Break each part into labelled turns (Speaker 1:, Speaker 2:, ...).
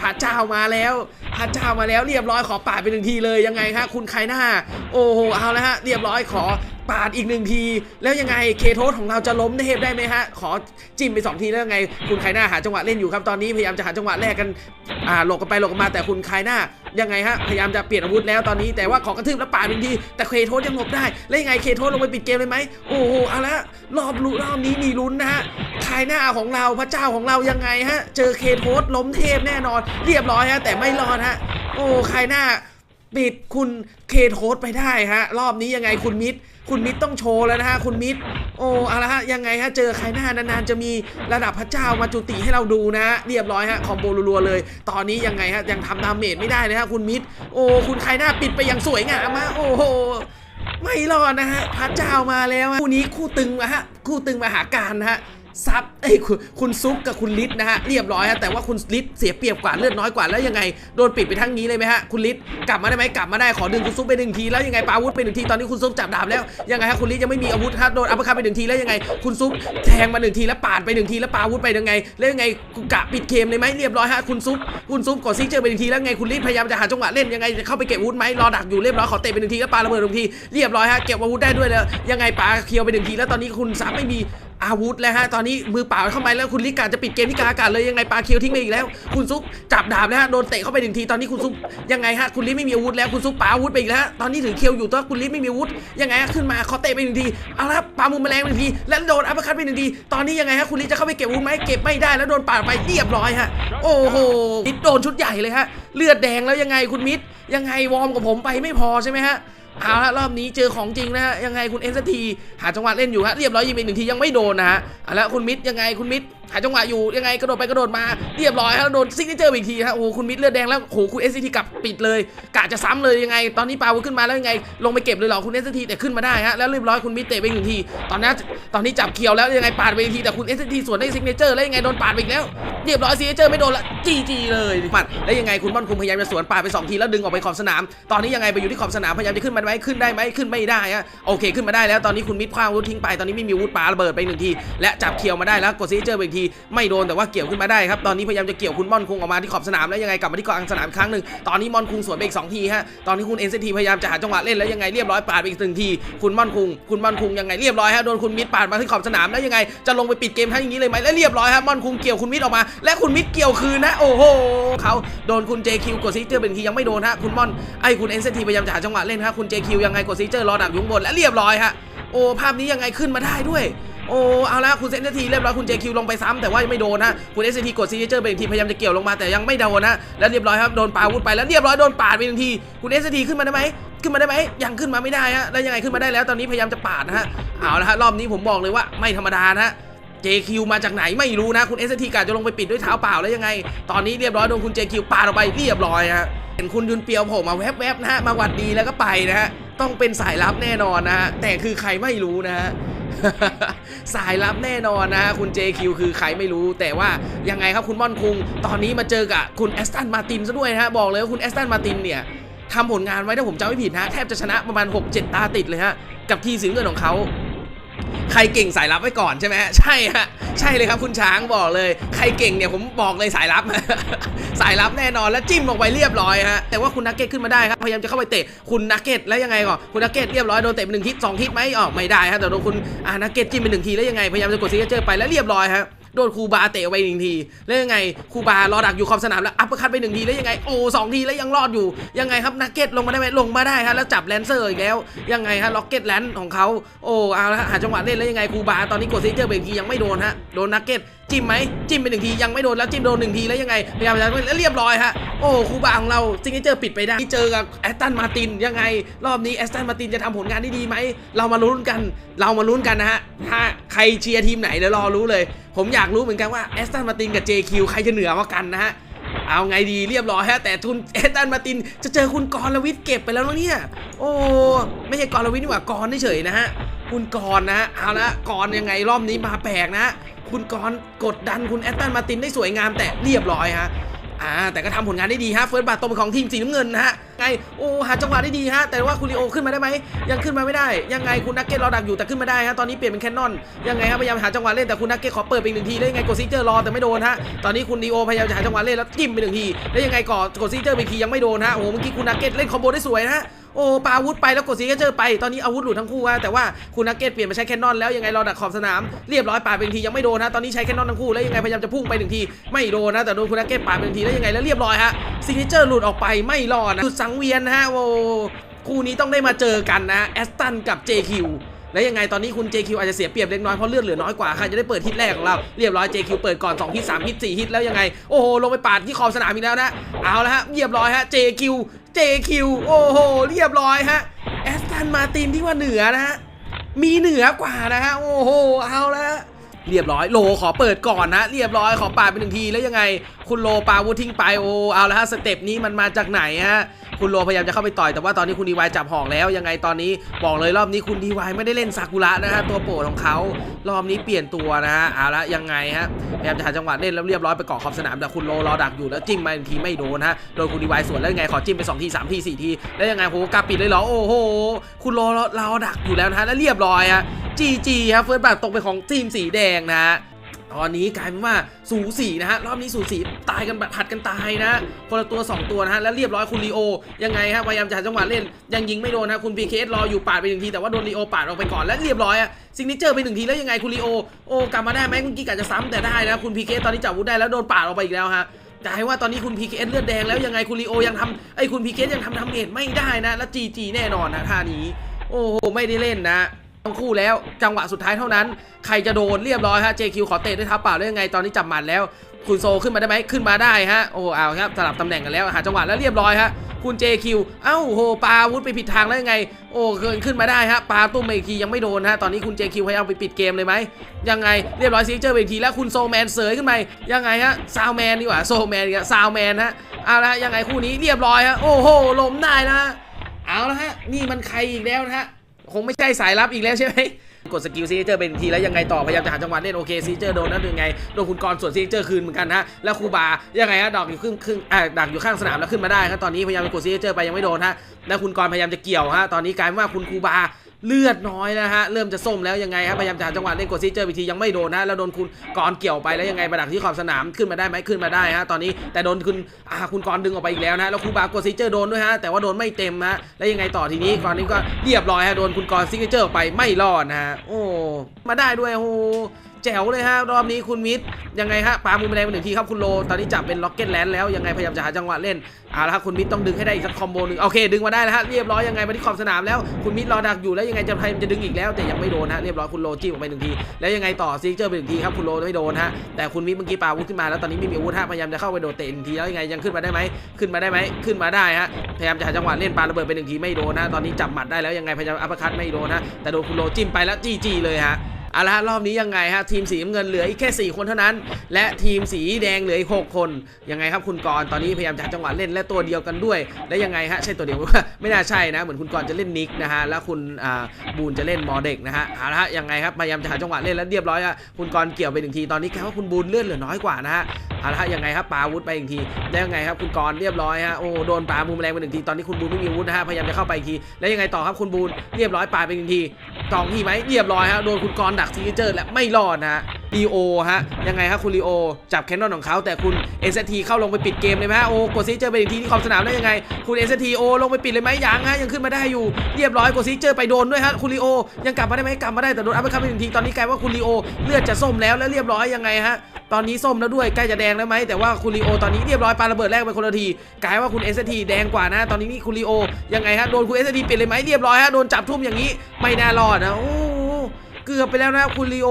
Speaker 1: พระเจ้ามาแล้วพระเจ้ามาแล้วเรียบร้อยขอปาดไปหนึ่งทีเลยยังไงฮะคุณใครหน้า โอ้โหเอาแล้วฮะเรียบร้อยขอ ปาดอีกหนึ่งที แล้วยังไงเคโทสของเราจะล้มเทพได้ไหมฮะ ขอจิ้มไปสองทีแล้วยังไง คุณใครหน้าหาจังหวะเล่นอยู่ครับตอนนี้พยายามจะหาจังหวะแรกกันอ่าหลบกันไปหลบกันมาแต่คุณใครหน้ายังไงฮะพยายามจะเปลี่ยนอาวุธแล้วตอนนี้แต่ว่าขอกระทืบแล้วปาดหนึ่งทีแต่เคโทสยังหลบได้แล้วยังไงเคโทสลงไปปิดเกมเลยไหมโอ้โหเอาละรอบลุรอบนี้มีลุ้นนะฮะใครหน้าของเราพระเจ้าของเรายังไงฮะ เจอเคโทสล้มเทพแน่นอน เรียบร้อยฮะแต่ไม่รอดฮะโอ้ใครหน้า ปิดคุณเคทโทสไปได้ฮะ รอบนี้ยังไงคุณมิดคุณมิดต้องโชว์แล้วนะฮะ คุณมิดโอ้อาละฮะ ยังไงฮะ เจอใครหน้านานๆ จะมีระดับพระเจ้ามาจุติให้เราดูนะฮะเรียบร้อยฮะ คอมโบรัวๆเลย ตอนนี้ยังไงฮะ ยังทำดาเมจไม่ได้เลยฮะ คุณมิดโอ้คุณใครหน้าปิดไปอย่างสวยงามมาโอ้โหไม่รอดนะฮะพระเจ้ามาแล้วคู่นี้คู่ตึงนะฮะคู่ตึงมหาการนะฮะ ซับเอ้ยคุณคุณซุปกับคุณลิศนะฮะเรียบร้อยฮะแต่ว่าคุณลิศเสียเปรียบกว่าเลือดน้อยกว่าแล้วยังไงโดนปิดไปทั้งนี้เลยไหมฮะคุณลิศกลับมาได้ไหมกลับมาได้ขอดึงคุณซุปไปหนึ่งทีแล้วยังไงปาวุธไปหนึ่งทีตอนนี้คุณซุปจับดาบแล้วยังไงฮะคุณลิศยังไม่มีอาวุธฮะโดนอัปคัตไปหนึ่งทีแล้วยังไงคุณซุปแทงมาหนึ่งทีแล้วปาดไปหนึ่งทีแล้วปาวุธไปยังไง แล้วยังไงกะปิดเกมเลยไหมเรียบร้อยฮะคุณซุปคุณซุปกดซิกเจอร์ไปหนึ่งทีแล้วไงคุณลิศพยายามจะหาจังหวะเล่นยังไงจะเข้าไปเก็บอาวุธไหมรอดักอยู่เรียบร้อยขอเตะไปหนึ่งทีแล้วปาระเบิดหนึ่งทีเรียบร้อยฮะเก็บอาวุธได้ด้วยแล้วยังไงปาเคียวไปหนึ่งทีแล้วตอนนี้คุณซับไม่มี อาวุธแล้วฮะตอนนี้มือเปล่าเข้าไปแล้วคุณลิกาจะปิดเกมที่กลางอากาศเลยยังไงปาเคียวทิ้งไปอีกแล้ว คุณซุปจับดาบแล้วฮะโดนเตะเข้าไปหนึ่งทีตอนนี้คุณซุปยังไงฮะคุณลิไม่มีอาวุธแล้วคุณซุปปาอาวุธไปอีกแล้วตอนนี้ถือเคียวอยู่แตัวคุณลิไม่มีอาวุธยังไงฮะขึ้นมาเขาเตะไปหนึ่งทีเอาละครับปามุมแมลงหนึ่งทีแล้วโดนอัปเปอร์คัตไปหนึ่งทีตอนนี้ยังไงฮะคุณลิจะเข้าไปเก็บอาวุธไหมเก็บไม่ได้แล้วโดนปาดไปเรียบร้อยฮะโอ้โหมิดโดนชุดใหญ่เลยฮะเลือดแดงแล้วยังไงคุณมิดยังไงวอร์มกับผมไปไม่พอใช่ไหมฮะ เอาละรอบนี้เจอของจริงนะฮะยังไงคุณเอ็นสทีหาจังหวะเล่นอยู่ฮะเรียบร้อยยิงไปหนึ่งทียังไม่โดนนะฮะเอาละคุณมิดยังไงคุณมิดหาจังหวะอยู่ยังไงกระโดดไปกระโดดมาเรียบร้อยฮะโดนซิกเนเจอร์อีกทีฮะโอ้คุณมิดเลือดแดงแล้วโอ้โหคุณเอ็นสทีกลับปิดเลยกะจะซ้ำเลยยังไง ตอนนี้ปาวขึ้นมาแล้วยังไง ลงไปเก็บเลยเหรอคุณเอ็นสทีแต่ขึ้นมาได้ฮะแล้วเรียบร้อยคุณมิดเตะไปหนึ่งที ตอนนี้ตอนนี้จับเคียวแล้วยังไงปาดไปอีกทีแต่คุณเอ็นสทีสวนได้ซิกเนเจอร์แล้วยังไงโดนปาดไปอีกแล้วเรียบร้อยซิกเนเจอร์ไม่โดนละจีจีเลยปัดแล้วยังไงคุณบอลคุมพยายามจะสวนปาดไปสองทีแล้วดึงออกไปขอบสนามตอนนี้ยังไงไปอยู่ที่ขอบสนามพยายามจะขึ้นมาไหมขึ้นได้ไหมขึ้นไม่ได้ฮะโอเคขึ้นมาได้แล้วตอนนี้คุณมิดคว้างอาวุธทิ้งไปตอนนี้ไม่มีอาวุธปาระเบิดไปหนึ่งทีและจับเคียวมาได้แล้วกดซิกเจอร์ไปอีกทีไม่โดนแต่ว่าเกี่ยวขึ้นมาได้ครับตอนนี้พยายามจะเกี่ยวคุณม่อนคุงออกมาที่ขอบสนามแล้วยังไงกลับมาที่กลางสนามอีกครั้งหนึ่งตอนนี้ม่อนคุงสวนไปอีกสองทีฮะตอนนี้คุณเอ็นซีทีพยายามจะหาจังหวะเล่นแล้วยังไงเรียบร้อยปาดไปอีกหนึ่งทีคุณม่อนคุงคุณม่อนคุงยังไงเรียบร้อยฮะโดนคุณมิดปาดมาที่ขอบสนามแล้วยังไงจะลงไปปิดเกมให้อย่างนี้เลยไหมแล้วเรียบร้อยฮะม่อนคุงเกี่ยวคุณมิดออกมา และคุณมิดเกี่ยวคืนนะโอ้โหเขาโดนคุณ JQ กดซิกเจอร์เป็นทียังไม่โดนฮะคุณม่อนไอ้คุณเอ็นซีทีพยายามจะหาจังหวะเล่นฮะคุณ JQ ยังไงกดซิกเจอร์รอดักยุ้งบนและเรียบร้อยฮะโอ้ภาพนี้ยังไงขึ้นมาได้ด้วย โอ้เอาละคุณเซนทีเรียบร้อยคุณ JQ ลงไปซ้ำแต่ว่าไม่โดนนะคุณ SCT กดซีเจอร์เป็นทีพยายามจะเกี่ยวลงมาแต่ยังไม่โดนนะแล้วเรียบร้อยครับโดนปาวุธไปแล้วเรียบร้อยโดนปาดไปหนึ่งทีคุณ SCT ขึ้นมาได้ไหมขึ้นมาได้ไหมยังขึ้นมาไม่ได้ฮะแล้วยังไงขึ้นมาได้แล้วตอนนี้พยายามจะปาดนะฮะเอาละฮะรอบนี้ผมบอกเลยว่าไม่ธรรมดานะฮะ JQ มาจากไหนไม่รู้นะ คุณ SCT กาจะลงไปปิดด้วยเท้าเปล่าแล้วยังไง ตอนนี้เรียบร้อยโดนคุณ JQ ปาดออกไปเรียบร้อยฮะ เห็นคุณยุนเปียวโผมมาแวบๆนะฮะมาหวัดดีแล้วก็ไปนะฮะต้องเป็นสายลับแน่นอนนะฮะแต่คือใครไม่รู้นะฮะสายลับแน่นอนนะฮะคุณ JQ คือใครไม่รู้ แต่ว่ายังไงครับคุณม่อนคุง ตอนนี้มาเจอกับคุณแอสตันมาตินซะด้วยนะฮะบอกเลยว่าคุณแอสตันมาตินเนี่ยทำผลงานไว้ถ้าผมจำไม่ผิดนะแทบจะชนะประมาณ 6-7 ตาติดเลยฮะกับทีสีน้ำเงินของเขา ใครเก่งสายลับไว้ก่อนใช่ไหมใช่ฮะใช่เลยครับคุณช้างบอกเลย ใครเก่งเนี่ยผมบอกเลยสายลับ สายลับแน่นอนแล้วจิ้มลงไปเรียบร้อยฮะแต่ว่าคุณนักเก็ตขึ้นมาได้ครับพยายามจะเข้าไปเตะคุณนักเก็ตแล้วยังไงก่อนคุณนักเก็ตเรียบร้อยโดนเตะไปหนึ่งทิศสองทิศไหมออกไม่ได้ฮะแต่โดนคุณอ่านักเก็ตจิ้มไปหนึ่งทีแล้วยังไงพยายามจะกดซิกเจอร์ไปแล้วเรียบร้อยฮะ โดนครูบาเตะไปหนึ่งที แล้วยังไงครูบารอดักอยู่ขอบสนามแล้วอัปเปอร์คัตไปหนึ่งทีแล้วยังไงโอ้สองทีแล้วยังรอดอยู่ยังไงครับนักเก็ตลงมาได้ไหมลงมาได้ฮะแล้วจับแลนเซอร์อีกแล้วยังไงฮะล็อกเก็ตแลนของเขาโอ้เอาละฮะหาจังหวะเล่นแล้วยังไงครูบาตอนนี้กดซิเจอร์เบรกทียังไม่โดนฮะโดนนักเก็ต จิ้มไหมจิ้มไปหนึ่งทียังไม่โดนแล้วจิ้มโดนหนึ่งทีแล้วยังไงพยายามจะแล้วเรียบร้อยฮะโอ้ครูบาของเราซิงเกิลเจอปิดไปได้เจอกับแอสตันมาตินยังไง รอบนี้แอสตันมาตินจะทำผลงานได้ดีไหมเรามาลุ้นกัน เรามาลุ้นกันนะฮะถ้าใครเชียร์ทีมไหนเดี๋ยวรอรู้เลย ผมอยากรู้เหมือนกันว่าแอสตันมาตินกับ JQ ใครจะเหนือกว่ากันนะฮะเอาไงดีเรียบร้อยฮะแต่ทุนเอตันมาตินจะเจอคุณกรลวิทย์เก็บไปแล้วเนี่ย โอ้ ไม่ใช่กรลวิทย์นี่หว่ากรเฉยนะฮะ คุณกรนะฮะเอาละกรยังไงรอบนี้มาแปลกนะ คุณกรกดดันคุณแอตตันมาตินได้สวยงามแต่เรียบร้อยฮะอ่าแต่ก็ทำผลงานได้ดีฮะเฟิร์สบาตตมของทีมสีน้ำเงินนะฮะไงโอ้หาจังหวะได้ดีฮะแต่ว่าคุณลีโอขึ้นมาได้ไหมยังขึ้นมาไม่ได้ ยังไงคุณนักเก็ตรอดักอยู่แต่ขึ้นมาได้ฮะตอนนี้เปลี่ยนเป็นแคนนอนยังไงฮะพยายามหาจังหวะเล่นแต่คุณนักเก็ตขอเปิดไปอีกหนึ่งทีแล้วยังไงกดซิเจอร์รอแต่ไม่โดนฮะตอนนี้คุณลีโอพยายามจะหาจังหวะเล่นแล้วจิ้มไปหนึ่งทีแล้วยังไงก่อกดซิเจอร์ไปทียังไม่โดนฮะโอ้เมื่อกี้คุณนักเก็ตเล่นคอมโบได้สวยนะ โอ้ปาอาวุธไปแล้วกดซีก็เจอไปตอนนี้อาวุธหลุดทั้งคู่ฮะแต่ว่าคุณนักเก็ตเปลี่ยนมาใช้แคนนอนแล้วยังไงรอดักขอบสนามเรียบร้อยปาดไปหนึ่งทียังไม่โดนนะตอนนี้ใช้แคนนอนทั้งคู่แล้วยังไงพยายามจะพุ่งไปหนึ่งทีไม่โดนนะแต่โดนคุณนักเก็ตปาดไปหนึ่งทีแล้วยังไงแล้วเรียบร้อยฮะซิกเนเจอร์หลุดออกไปไม่รอดนะหลุดสังเวียนนะฮะโอ้คู่นี้ต้องได้มาเจอกันนะแอสตันกับ JQ แล้วยังไงตอนนี้คุณ JQ อาจจะเสียเปรียบเล็กน้อยเพราะเลือดเหลือน้อยกว่าใครจะได้เปิดฮิตแรกของเราเรียบร้อย JQ เปิดก่อน2ฮิต3ฮิต4ฮิตแล้วยังไง โอ้โหลงไปปาดที่ขอบสนามอีกแล้วนะ เอาละฮะเรียบร้อยฮะ JQ JQ โอ้โห เรียบร้อยฮะแอสตันมาตินที่ว่าเหนือนะฮะ มีเหนือกว่านะฮะ โอ้โห เอาละฮะเรียบร้อยโลขอเปิดก่อนนะ เรียบร้อยขอปาดไปหนึ่งทีแล้วยังไง คุณโลปาวุทิ้งไปโอ้เอาละฮะสเต็ปนี้มันมาจากไหนฮะ คุณโลพยายามจะเข้าไปต่อยแต่ว่าตอนนี้คุณดีวายจับหอกแล้วยังไงตอนนี้บอกเลยรอบนี้คุณดีวายไม่ได้เล่นซากุระนะฮะตัวโปรดของเขารอบนี้เปลี่ยนตัวนะฮะเอาละยังไงฮะพยายามจะหาจังหวะเล่นแล้วเรียบร้อยไปเกาะขอบสนามแต่คุณโลรอดักอยู่แล้วจิ้มมาทีไม่โดนฮะโดนคุณดีวายสวนแล้วยังไงขอจิ้มไปสองทีสามทีสี่ทีแล้วยังไงโหกาปิดเลยเหรอโอ้โหคุณโลรอดักอยู่แล้วนะฮะแล้วเรียบร้อยฮะจีจีครับเฟิร์สบัตตกเป็นของทีมสีแดงนะฮะ ตอนนี้กลายเป็นว่าสูสีนะฮะรอบนี้สูสีตายกันแบบผัดกันตายนะคนละตัว2 ตัวนะฮะแล้วเรียบร้อยคุณลีโอยังไงฮะพยายามจะหาจังหวะเล่น ยังยิงไม่โดนนะคุณพีเคสรออยู่ปาดไปหนึ่งทีแต่ว่าโดนลีโอปาดออกไปก่อนและเรียบร้อยอะซิงนิเจอร์ไปหนึ่งทีแล้วยังไงคุณลีโอโอ้กลับมาได้ไหมเมื่อกี้กะจะซ้ำแต่ได้นะคุณพีเคสตอนนี้จับวุธได้แล้วโดนปาดออกไปอีกแล้วฮะกลายว่าตอนนี้คุณพีเคสเลือดแดงแล้วยังไงคุณลีโอยังทำไอ้คุณพีเคสยังทำทำเมจไม่ได้นะ แล้วจีจีแน่นอนนะท่านี้ โอ้โหไม่ได้เล่นนะ ทั้งคู่แล้วจังหวะสุดท้ายเท่านั้น ใครจะโดนเรียบร้อยฮะ JQ ขอเตะด้วยเท้าเปล่าแล้วยังไงตอนนี้จับหมัดแล้ว คุณโซขึ้นมาได้ไหมขึ้นมาได้ฮะโอ้เอาครับสลับตำแหน่งกันแล้วหาจังหวะแล้วเรียบร้อยฮะคุณ JQ เอ้าโหปาอาวุธไปผิดทางแล้วยังไง โอ้เกินขึ้นมาได้ฮะปาตุ้มไปอีกทียังไม่โดนฮะตอนนี้คุณ JQ พยายามไปปิดเกมเลยไหมยังไงเรียบร้อยซิเจอร์ไปอีกทีแล้วคุณโซแมนเสยขึ้นไปยังไงฮะซาวแมนดีกว่าโซแมนกว่าซาวแมนฮะเอาละยังไงคู่นี้เรียบร้อยฮะโอ้โหล้มได้นะเอาละฮะนี่มันใครอีกแล้วนะฮะ คงไม่ใช่สายลับอีกแล้วใช่ไหมกดสกิลซีเจอร์เป็นทีแล้วยังไงต่อพยายามจะหาจังหวะเล่นโอเคซีเจอร์โดนนั่นยังไงโดนคุณกรส่วนซีเจอร์คืนเหมือนกันฮะแล้วครูบายังไงฮะดอกอยู่ครึ่งครึ่งอ่าดักอยู่ข้างสนามแล้วขึ้นมาได้ครับตอนนี้พยายามไปกดซีเจอร์ไปยังไม่โดนฮะแล้วคุณกรพยายามจะเกี่ยวฮะตอนนี้กลายเป็นว่าคุณครูบา เลือดน้อยนะฮะ เริ่มจะส้มแล้วยังไงฮะพยายามจะหาจังหวะเล่นกดซีเจอร์วิธียังไม่โดนนะแล้วโดนคุณกรณ์เกี่ยวไปแล้วยังไงประดักที่ขอบสนามขึ้นมาได้ไหมขึ้นมาได้ฮะตอนนี้แต่โดนคุณอ่าคุณกรณ์ดึงออกไปอีกแล้วนะแล้วครูบากดซีเจอร์โดนด้วยฮะแต่ว่าโดนไม่เต็มฮะแล้วยังไงต่อทีนี้กรณ์นี้ก็เรียบร้อยฮะโดนคุณกรณ์ซิกเจอร์ออกไปไม่รอดนะฮะโอ้มาได้ด้วยโอ้ แจ๋วเลยฮะรอบนี้คุณมิตรยังไงฮะปามือแมลงไปหนึ่งทีครับคุณโล ตอนนี้จับเป็นล็อกเก็ตแลนด์แล้วยังไงพยายามจะหาจังหวะเล่นเอาละครับคุณมิตรต้องดึงให้ได้อีกสักคอมโบหนึ่งโอเค ดึงมาได้แล้วฮะเรียบร้อยยังไงมาที่ขอบสนามแล้วคุณมิตรรอดักอยู่แล้วยังไงจะพยายามจะดึงอีกแล้ว แต่ยังไม่โดนฮะเรียบร้อยคุณโลจิ้มออกไปหนึ่งทีแล้วยังไงต่อซิกเจอร์ไปหนึ่งทีครับคุณโลไม่โดนฮะแต่คุณมิตรเมื่อกี้ปาวุธขึ้นมาแล้วตอนนี้ไม่มีอาวุธฮะพยายามจะเข้าไปโดดเตะหนึ่งทีแล้วยังไงยังขึ้นมาได้ไหมขึ้นมาได้ไหมขึ้นมาได้ฮะพยายามจะหาจังหวะเล่นปาระเบิดไปหนึ่งทีไม่โดนนะตอนนี้จับหมัดได้แล้วยังไงพยายามอัปคัตไม่โดนฮะแต่โดนคุณโลจิ้มไปแล้วจี้จี้เลยฮะ เอาละรอบนี้ยังไงฮะทีมสีเงินเหลืออีกแค่ 4 คนเท่านั้น และทีมสีแดงเหลืออีก6คนยังไงครับคุณกรตอนนี้พยายามจะหาจังหวะเล่นและตัวเดียวกันด้วย และยังไงฮะใช่ตัวเดียวไม่น่าใช่นะเหมือนคุณกรจะเล่นนิกนะฮะแล้วคุณบูนจะเล่นมอเด็กนะฮะเอาละฮะยังไงครับพยายามจะหาจังหวะเล่นแล้วเรียบร้อยอะคุณกรเกี่ยวไปหนึ่งทีตอนนี้แค่ว่าคุณบูนเลื่อนเหลือน้อยกว่านะฮะเอาละฮะยังไงครับปาอาวุธไปอีกทีแล้วยังไงครับคุณกรเรียบร้อยฮะโอ้โดนปามูแมลงไปหนึ่งทีตอนนี้คุณบูนไม่มีอาวุธนะฮะพยายามจะเข้าไปอีกทีแล้วยังไงต่อครับคุณบูนเรียบร้อยปาไปหนึ่งทีตองทีไหมเรียบร้อยฮะโดนคุณกรณ์ดักซิกเจอร์และไม่รอดนะฮะลีโอฮะยังไงฮะคุณลีโอจับแคนนอนของเขาแต่คุณเอสทีเข้าลงไปปิดเกมเลยไหมฮะโอ้กดซิกเจอร์ไปอีกทีที่ขอบสนามได้ยังไง คุณเอสทีโอลงไปปิดเลยไหมยังฮะยังขึ้นมาได้อยู่เรียบร้อยกดซิกเจอร์ไปโดนด้วยฮะคุณลีโอยังกลับมาได้ไหมกลับมาได้แต่โดนอัพเปอร์คัตไปหนึ่งทีตอนนี้กลายว่าคุณลีโอเลือดจะส้มแล้วแล้วเรียบร้อยยังไงฮะตอนนี้ส้มแล้วด้วยใกล้จะแดงแล้วไหมแต่ว่าคุณลีโอตอนนี้เรียบร้อยปาระเบิดแรกไปคนละทีกลายว่าคุณเอสทีแดงกว่านะ ตอนนี้นี่คุณลีโอยังไงฮะโดนคุณเอสทีปิดเลยไหมเรียบร้อยฮะโดนจับทุ่มอย่างนี้ไม่น่ารอดนะโอ้ เกือบไปแล้วนะคุณลีโอ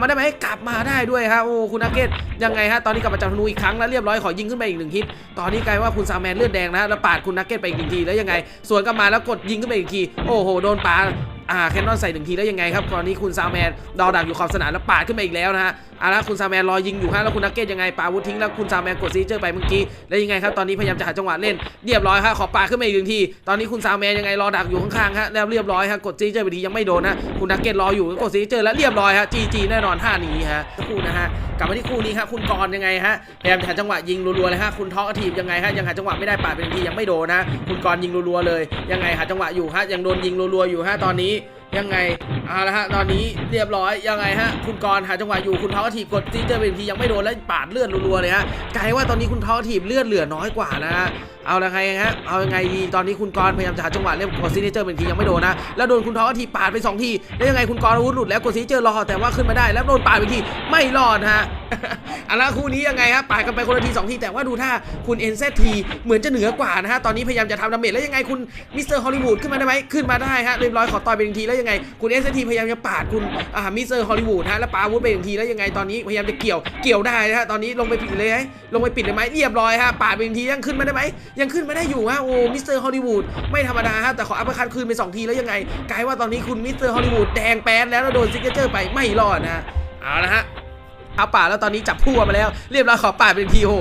Speaker 1: มาได้ไหมกลับมาได้ด้วยฮะโอ้คุณนักเก็ตยังไงฮะตอนนี้กลับมาจับธนูอีกครั้งแล้วเรียบร้อยขอยิงขึ้นไปอีกหนึ่งฮิตตอนนี้กลายว่าคุณซาแมนเลือดแดงนะแล้วปาดคุณนักเก็ตไปอีกหนึ่งทีแล้วยังไงสวนกลับมาแล้วกดยิงขึ้นไปอีกทีโอ้โหโดนปา อ่าแคนนอนใส่หนึ่งทีแล้วยังไงครับตอนนี้คุณซาวแมนดอดักอยู่ขอบสนามแล้วปาดขึ้นมาอีกแล้วนะฮะเอาละคุณซาวแมนรอยิงอยู่ฮะแล้วคุณนักเก็ตยังไงปาอาวุธทิ้งแล้วคุณซาวแมนกดซีเจอร์ไปเมื่อกี้แล้วยังไงครับตอนนี้พยายามจะหาจังหวะเล่นเรียบร้อยฮะขอปาดขึ้นมาอีกหนึ่งทีตอนนี้คุณซาวแมนยังไงรอดักอยู่ข้างๆฮะแล้วเรียบร้อยฮะกดซีเจอร์ไปทียังไม่โดนนะคุณนักเก็ตรออยู่กดซีเจอร์แล้วเรียบร้อยฮะจีจีแน่นอนท่านี้ฮะคู่นะฮะกลับมาที่คู่นี้ครับคุณกรยังไงฮะพยายามจะหาจังหวะยิงรัวๆเลยฮะคุณท็อกทีมยังไงฮะยังหาจังหวะไม่ได้ปาดเป็นทียังไม่โดนนะคุณกรยิงรัวๆเลยยังไงหาจังหวะอยู่ฮะยังโดนยิงรัวๆอยู่ฮะตอนนี้ ยังไงเอาละฮะตอนนี้เรียบร้อยยังไงฮะคุณกรหาจังหวะอยู่คุณท้อกทีบกดซีเจอร์เป็นทียังไม่โดนแล้วปาดเลือดรัวๆเลยฮะกลายว่าตอนนี้คุณท้อกทีบเลือดเหลือน้อยกว่านะฮะเอาละไงฮะเอายังไงดีตอนนี้คุณกรพยายามจะหาจังหวะเล่นกดซีเจอร์เป็นทียังไม่โดนนะแล้วโดนคุณท้อทีบปาดไปสองทีแล้วยังไงคุณกรอาวุธหลุดแล้วกดซีเจอร์รอแต่ว่าขึ้นมาได้แล้วโดนปาดไปทีไม่รอดฮะอาละคู่นี้ยังไงฮะปาดกันไปคนละทีสองทีแต่ว่าดูท่าคุณเอ็นเซทีเหมือนจะเหนือกว่านะฮะตอนนี้พยายามจะทำดาเมจแล้วยังไงคุณมิสเตอร์ฮอลลีวูดขึ้นมาได้ไหมขึ้นมาได้ฮะเรียบร้อยขอต่อยไปหนึ่งทีแล้วยังไงคุณเอ็นเซทีพยายามจะปาดคุณอ่ามิสเตอร์ฮอลลีวูดฮะแล้วปาวุธไปหนึ่งทีแล้วยังไงตอนนี้พยายามจะเกี่ยวเกี่ยวได้นะฮะตอนนี้ลงไปปิดเลยไหมลงไปปิดเลยไหมเรียบร้อยฮะปาดไปหนึ่งทียังขึ้นมาได้ไหมยังขึ้นมาได้อยู่ฮะโอ้มิสเตอร์ฮอลลีวูดไม่ธรรมดาฮะแต่ขออัปเปอร์คัตคืนไปสองทีแล้วยังไงกลายว่าตอนนี้คุณมิสเตอร์ฮอลลีวูดแดงแป๊ดแล้วแล้วโดนซิกเนเจอร์ไปไม่รอดนะเอาละฮะ เอาป่าแล้วตอนนี้จับพัวมาแล้ว เรียบร้อยขอป่าเป็นทีโห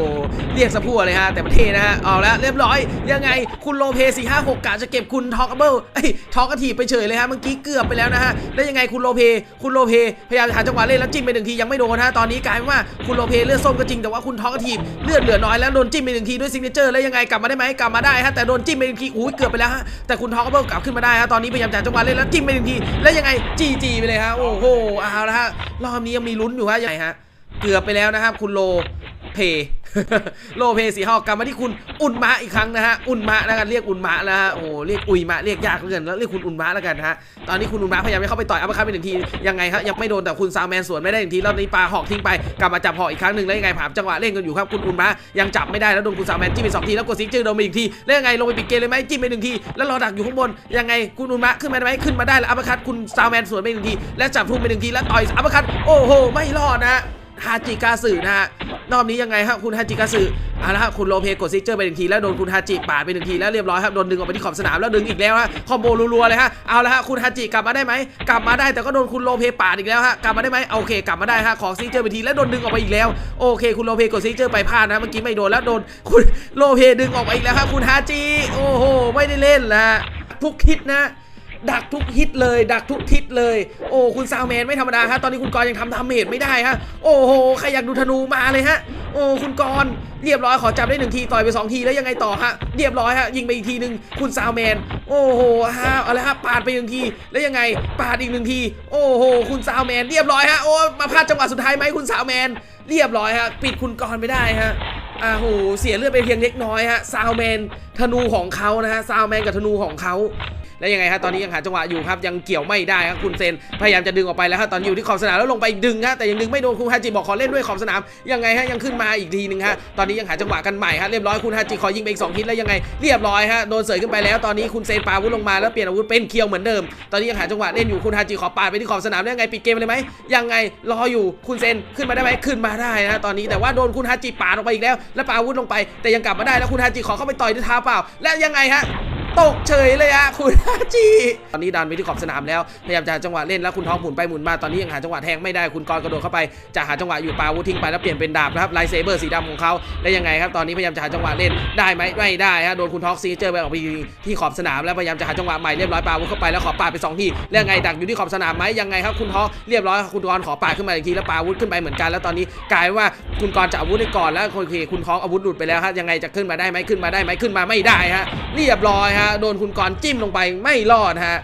Speaker 1: เรียกสะพัวเลยฮะแต่ประเทศนะฮะเอาแล้วเรียบร้อยยังไงคุณโลเพสี่ห้าหกกะจะเก็บคุณทอกเบิลไอ้ทอกกระถีบไปเฉยเลยฮะเมื่อกี้เกือบไปแล้วนะฮะแล้วยังไงคุณโลเพคุณโลเพพยายามจะหาจังหวะเล่นแล้วจิ้มไปหนึ่งทียังไม่โดนฮะตอนนี้กลายเป็นว่าคุณโลเพเลือดส้มก็จริงแต่ว่าคุณทอกกระถีบเลือดเหลือน้อยแล้วโดนจิ้มไปหนึ่งทีด้วยซิงเกเนเจอร์แล้วยังไงกลับมาได้ไหมกลับมาได้ฮะแต่โดนจิ้มไปหนึ่งทีอุ้ยเกือบไปแล้วฮะแต่คุณทอกเบิลกลับขึ้นมาได้ฮะตอนนี้พยายามจะหาจังหวะเล่นแล้วจิ้มไปหนึ่งทีแล้วยังไงจีจีไปเลยฮะโอ้โหเอาละฮะรอบนี้ยังมีลุ้นอยู่ฮะใหญ่ฮะ เกือบไปแล้วนะครับ คุณโลเพโลเพสีหอกกลับมาที่คุณอุ่นมะอีกครั้งนะฮะอุ่นมะแล้วกันเรียกอุ่นมะนะฮะโอ้เรียกอุยมะเรียกยากเหลือเกินแล้วเรียกคุณอุ่นมะแล้วกันนะฮะตอนนี้คุณอุ่นมะพยายามจะเข้าไปต่อยอัปเปอร์คัตไปหนึ่งทียังไงครับยังไม่โดนแต่คุณซาวแมนสวนไม่ได้หนึ่งทีแล้วนี้ปลาหอกทิ้งไปกลับมาจับหอกอีกครั้งหนึ่งแล้วยังไงผานจังหวะเล่นกันอยู่ครับคุณอุ่นมะยังจับไม่ได้แล้วโดนคุณซาวแมนจิ้มไปสองทีแล้วกดซิกจอร์โดนไปอีกทีแล้วยังไงลงไปปิดเกมเลยไหมจิ้มไปหนึ่งทีแล้วรอดักอยู่ข้างบนยังไงคุณอุ่นมะขึ้นมาได้ไหมขึ้นมาได้แล้วอัปคัตคุณซาวแมนสวนไปหนึ่งทีแล้วจับทุ่มไปหนึ่งทีแล้วต่อยอัปคัตโอ้โหไม่รอดนะ ฮาจิกาสึนะฮะรอบนี้ยังไงครับคุณฮาจิกาสึเอาละครับคุณโลเพกดซิกเจอร์ไปหนึ่งทีแล้วโดนคุณฮาจิปาดไปหนึ่งทีแล้วเรียบร้อยครับโดนดึงออกไปที่ขอบสนามแล้วดึงอีกแล้วฮะคอมโบรัวๆเลยฮะเอาละฮะคุณฮาจิกลับมาได้ไหมกลับมาได้แต่ก็โดนคุณโลเพปาดอีกแล้วฮะกลับมาได้ไหมโอเค กลับมาได้ฮะขอซิกเจอร์ไปทีแล้วโดนดึงออกไปอีกแล้วโอเค คุณโลเพกดซิกเจอร์ไปพลาดนะเมื่อกี้ไม่โดนแล้วโดนคุณโลเพดึงออกไปอีกแล้วครับคุณฮาจิโอ้โหไม่ได้เล่นละทุกฮิตนะ ดักทุกฮิตเลย ดักทุกทิศเลย โอ้คุณซาวแมนไม่ธรรมดาฮะตอนนี้คุณกรณ์ยังทำดาเมจไม่ได้ฮะโอ้โหใครอยากดูธนูมาเลยฮะโอ้คุณกรณ์เรียบร้อยขอจับได้หนึ่งทีต่อยไปสองทีแล้วยังไงต่อฮะเรียบร้อยฮะยิงไปอีกทีหนึ่งคุณซาวแมนโอ้โหฮะเอาละฮะปาดไปหนึ่งทีแล้วยังไงปาดอีกหนึ่งทีโอ้โหคุณซาวแมนเรียบร้อยฮะโอ้มาพลาดจังหวะสุดท้ายไหมคุณซาวแมนเรียบร้อยฮะปิดคุณกรณ์ไม่ได้ฮะอ่าโหเสียเลือดไปเพียงเล็กน้อยฮะซาวแมนธนูของเขานะฮะซาวแมนกับธนูของเขา แล้วยังไงฮะตอนนี้ยังหาจังหวะอยู่ครับยังเกี่ยวไม่ได้ครับคุณเซนพยายามจะดึงออกไปแล้วฮะตอนอยู่ที่ขอบสนามแล้วลงไปดึงฮะแต่ยังดึงไม่โดนคุณฮาจิบอกขอเล่นด้วยขอบสนามยังไงฮะยังขึ้นมาอีกทีหนึ่งฮะตอนนี้ยังหาจังหวะกันใหม่ฮะเรียบร้อยคุณฮาจิขอยิงไปอีกสองทิศแล้วยังไงเรียบร้อยฮะโดนเสยขึ้นไปแล้วตอนนี้คุณเซนปาอาวุธลงมาแล้วเปลี่ยนอาวุธเป็นเคียวเหมือนเดิม ตอนนี้ยังหาจังหวะเล่นอยู่คุณฮาจิขอปาดไปที่ขอบสนามแล้วยังไงปิดเกมเลยไหมยังไงรออยู่คุณเซนขึ้นมาได้ไหมขึ้นมาได้นะตอนนี้แต่ว่าโดนคุณฮาจิปาดออกไปอีกแล้ว แล้วปาวุธลงไปแต่ยังกลับมาได้แล้วคุณฮาจิขอเข้าไปต่อยด้วยเท้าเปล่า และยังไงฮะ ตกเฉยเลยอะคุณฮาจิตอนนี้ดันไปที่ขอบสนามแล้วพยายามจะหาจังหวะเล่นแล้วคุณท้องหมุนไปหมุนมาตอนนี้ยังหาจังหวะแทงไม่ได้คุณกรกระโดดเข้าไปจะหาจังหวะอยู่ปาอาวุทิ้งไปแล้วเปลี่ยนเป็นดาบนะครับไลเซเบอร์สีดำของเขาแล้วยังไงครับตอนนี้พยายามจะหาจังหวะเล่นได้ไหมไม่ได้ฮะโดนคุณท็อกซีเจอร์ไปออกไปที่ขอบสนามแล้วพยายามจะหาจังหวะใหม่เรียบร้อยปาอาวุเข้าไปแล้วขอปาดไปสองทีแล้วยังไงดักอยู่ที่ขอบสนามไหมยังไงครับคุณท็อกเรียบร้อยคุณกรขอปาดขึ้นมาอีกทีแล้วปาวุขึ้นไปเหมือนกัน แล้วตอนนี้กลายว่าคุณกรจะอาวุธได้ก่อนแล้วโอเคคุณท็อกอาวุธหลุดไปแล้วฮะยังไงจะขึ้นมาได้ไหมขึ้นมาได้ไหมขึ้นมาไม่ได้ฮะ เรียบร้อยฮะ โดนคุณกรณ์จิ้มลงไปไม่รอดฮะ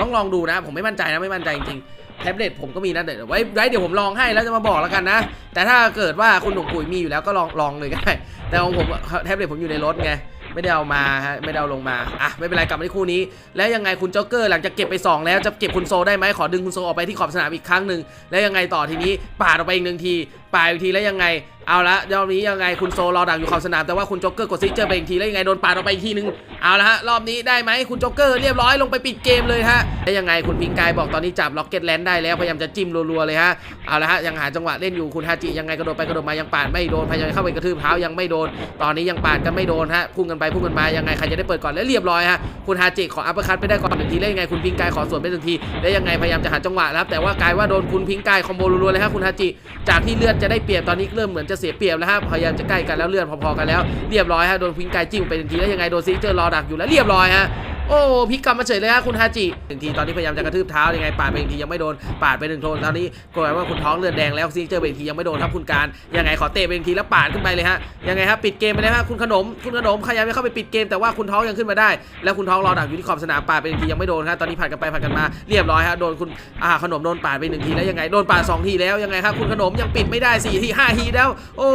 Speaker 1: ต้องลองดูนะ ผมไม่มั่นใจนะไม่มั่นใจจริงๆแท็บเล็ตผมก็มีนะเดี๋ยวไว้ไว้เดี๋ยวผมลองให้แล้วจะมาบอกแล้วกันนะ แต่ถ้าเกิดว่าคุณหนุ่มปุ๋ยมีอยู่แล้วก็ลองลองเลยก็ได้แต่ของผมแท็บเล็ตผมอยู่ในรถไงไม่ได้เอามาฮะไม่ได้เอาลงมาอะไม่เป็นไรกลับมาที่คู่นี้ แล้วยังไงคุณโจ๊กเกอร์หลังจากเก็บไปสองแล้วจะเก็บคุณโซได้ไหมขอดึงคุณโซออกไปที่ขอบสนามอีกครั้งหนึ่งแล้วยังไงต่อทีนี้ปาดออกไปอีกหนึ่งทีปาดอีกทีแล้วยังไง เอาละรอบนี้ยังไงคุณโซรอดักอยู่ขอบสนามแต่ว่าคุณโจ๊กเกอร์กดซิเจอร์ไปอีกทีแล้วยังไงโดนปาดออกไปอีกทีนึงเอาละฮะรอบนี้ได้ไหมคุณโจ๊กเกอร์เรียบร้อยลงไปปิดเกมเลยฮะแล้วยังไงคุณพิงกายบอกตอนนี้จับล็อกเก็ตแลนด์ได้แล้วพยายามจะจิ้มรัวๆเลยฮะเอาละฮะยังหาจังหวะเล่นอยู่คุณฮาจิยังไงกระโดดไปกระโดดมายังปาดไม่โดนพยายามเข้าไปกระทืบเท้ายังไม่โดน ตอนนี้ยังปาดกันไม่โดนฮะพุ่งกันไปพุ่งกันมายังไงใครจะได้เปิดก่อนแล้วเรียบร้อยฮะคุณฮาจิขออัปเปอร์คัตไปได้ก่อนหนึ่งทีแล้วยังไงคุณพิงกายขอสวนไปหนึ่งทีแล้วยังไงพยายามจะหาจังหวะนะครับแต่ว่ากลายว่าโดนคุณพิงกายคอมโบรัวๆเลยฮะคุณฮาจิจากที่เลือดจะได้เปรียบตอนนี้เริ่มเหมือนจะเสียเปรียบแล้วฮะพยายามจะใกล้กันแล้วเลื่อนพอๆกันแล้วเรียบร้อยฮะโดนพิงกายจิ้มไปทันทีแล้วยังไงโดนซิกเจอร์รอดักอยู่แล้วเรียบร้อยฮะ โอ้พลิกกลับมาเฉยเลยฮะคุณฮาจิหนึ่งทีตอนนี้พยายามจะกระทืบเท้ายังไงปาดไปหนึ่งทียังไม่โดนปาดไปหนึ่งโทนตอนนี้กลัวว่าคุณท้องเลือดแดงแล้วซิเจอร์ไปหนึ่งทียังไม่โดนครับคุณการยังไงขอเตะไปหนึ่งทีแล้วปาดขึ้นไปเลยฮะยังไงครับปิดเกมไปเลยฮะคุณขนมคุณขนมพยายามจะเข้าไปปิดเกมแต่ว่าคุณท้องยังขึ้นมาได้ แล้วคุณท้องรอดักอยู่ที่ขอบสนามปาดไปหนึ่งทียังไม่โดนครับตอนนี้ผ่านกันไปผ่านกันมาเรียบร้อยฮะโดนคุณอ่าขนมโดนปาดไปหนึ่งทีแล้วยังไงโดนปาดสองทีแล้วยังไงครับคุณขนมยังปิดไม่ได้สี่ทีห้าทีแล้ว โอ้